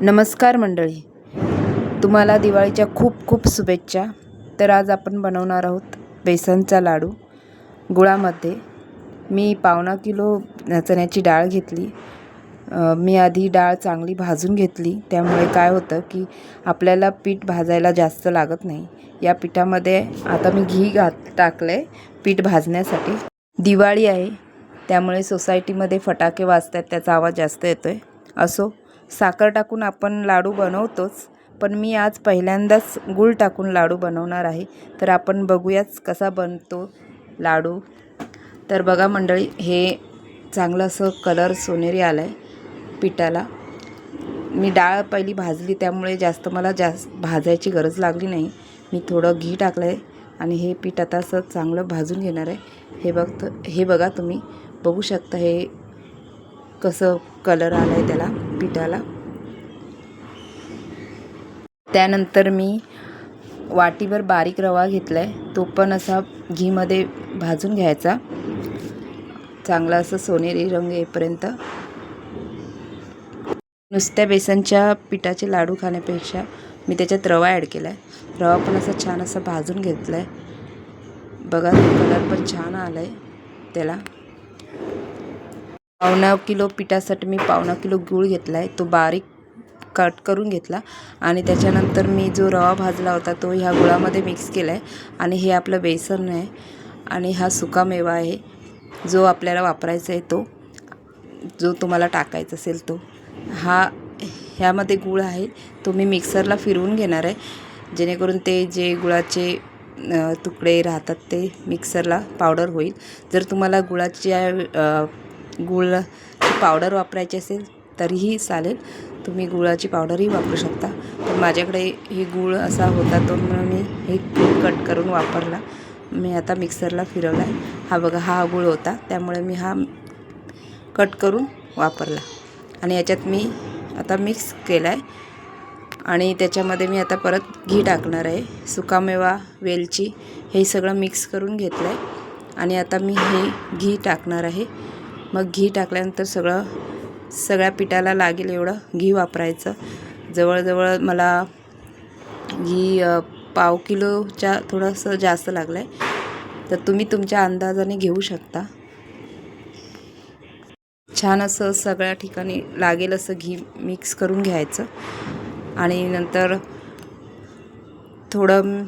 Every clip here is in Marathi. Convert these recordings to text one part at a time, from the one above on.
नमस्कार मंडळी. तुम्हाला दिवाळीच्या खूप खूप शुभेच्छा. तर आज आपण बनवणार आहोत बेसनचा लाडू. गुळामध्ये मी पावणा किलो चण्याची डाळ घेतली. मी आधी डाळ चांगली भाजून घेतली. त्यामुळे काय होतं की आपल्याला पीठ भाजायला जास्त लागत नाही. या पिठामध्ये आता मी घी घात टाकलं आहे पीठ भाजण्यासाठी. दिवाळी आहे त्यामुळे सोसायटीमध्ये फटाके वाजतात त्याचा आवाज जास्त येतो आहे असो साखर टाकून आपण लाडू बनवतोच पण मी आज पहिल्यांदाच गूळ टाकून लाडू बनवणार आहे. तर आपण बघूयाच कसा बनतो लाडू. तर बघा मंडळी हे चांगलं असं कलर सोनेरी आलं आहे पिठाला. मी डाळ पहिली भाजली त्यामुळे जास्त मला जास्त भाजायची गरज लागली नाही. मी थोडं घी टाकलं आहे आणि हे पीठ आता असं चांगलं भाजून घेणार आहे. हे बघ हे बघा तुम्ही बघू शकता हे कसं कलर आला आहे त्याला पिठाला. त्यानंतर मी वाटीभर बारीक रवा घेतला आहे तो पण असा घीमध्ये भाजून घ्यायचा. चांगला असं सोनेरी रंग येईपर्यंत. नुसत्या बेसनच्या पिठाचे लाडू खाण्यापेक्षा मी त्याच्यात रवा ॲड केला आहे रवा पण असा छान असा भाजून घेतला आहे बघा कलर पण छान आला आहे त्याला. पावणा किलो पिठासाठी मी पावणा किलो गूळ घेतला आहे तो बारीक कट करून घेतला आणि त्याच्यानंतर मी जो रवा भाजला होता तो ह्या गुळामध्ये मिक्स केला आहे आणि हे आपलं बेसन आहे आणि हा सुका मेवा आहे जो आपल्याला वापरायचा आहे तो जो तुम्हाला टाकायचा असेल तो. हा ह्यामध्ये गुळ आहे तो मी मिक्सरला फिरवून घेणार आहे. जेणेकरून ते जे गुळाचे तुकडे राहतात ते मिक्सरला पावडर होईल. जर तुम्हाला गुळाच्या गुळाची पावडर वापरायची असेल तरीही चालेल. तुम्ही गुळाची पावडरही वापरू शकता. पण माझ्याकडे हे गुळ असा होता तो म्हणून मी हे कट करून वापरला. मी आता मिक्सरला फिरवला आहे हा बघा हा गुळ होता. त्यामुळे मी हा कट करून वापरला. आणि याच्यात मी आता मिक्स केला आहे आणि त्याच्यामध्ये मी आता परत घी टाकणार आहे. सुकामेवा वेलची हे सगळं मिक्स करून घेतलं आहे आणि आता मी हे घी टाकणार आहे. मग घी टाकल्यानंतर सगळं सगळ्या पिठाला लागेल एवढं घी वापरायचं. जवळजवळ मला घी पाव किलोच्या थोडंसं जास्त लागलं आहे तर तुम्ही तुमच्या अंदाजाने घेऊ शकता. छान असं सगळ्या ठिकाणी लागेल असं घी मिक्स करून घ्यायचं. आणि नंतर थोडं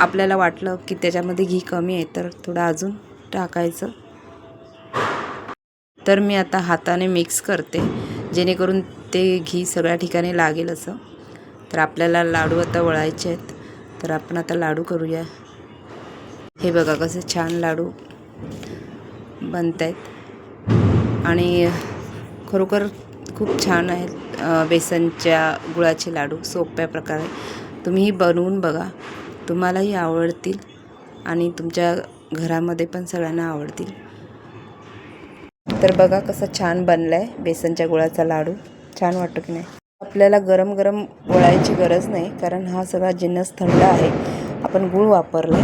आपल्याला वाटलं की त्याच्यामध्ये घी कमी आहे तर थोडं अजून टाकायचं. तर मी आता हाताने मिक्स करते जेणेकरून ते घी सगळ्या ठिकाणी लागेल असं. तर आपल्याला लाडू आता वळायचे आहेत. तर आपण आता लाडू करूया. हे बघा कसे छान लाडू बनत आहेत आणि खरोखर खूप छान आहेत बेसनच्या गुळाचे लाडू सोप्या प्रकारे. तुम्हीही बनवून बघा. तुम्हालाही आवडतील आणि तुमच्या घरामध्ये पण सगळ्यांना आवडतील. तर बघा कसं छान बनलं आहे बेसनच्या गुळाचा लाडू. छान वाटतो की नाही? आपल्याला गरम गरम वळायची गरज नाही कारण हा सगळा जिन्नस थंड आहे. आपण गूळ वापरला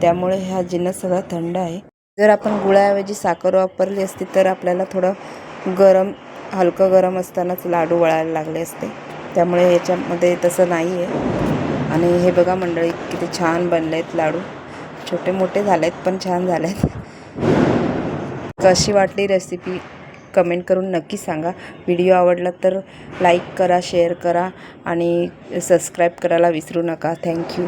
त्यामुळे हा जिन्नस सगळा थंड आहे. जर आपण गुळाऐवजी साखर वापरली असती तर आपल्याला थोडं गरम हलकं गरम असतानाच लाडू वळायला लागले असते. त्यामुळे याच्यामध्ये तसं नाही आहे आणि हे बघा मंडळी किती छान बनले आहेत लाडू. छोटे मोठे झाले आहेत पण छान झाले आहेत कशी वाटली रेसिपी कमेंट करून नक्की सांगा. व्हिडिओ आवडला तर लाईक करा शेअर करा आणि सबस्क्राईब करायला विसरू नका. थँक्यू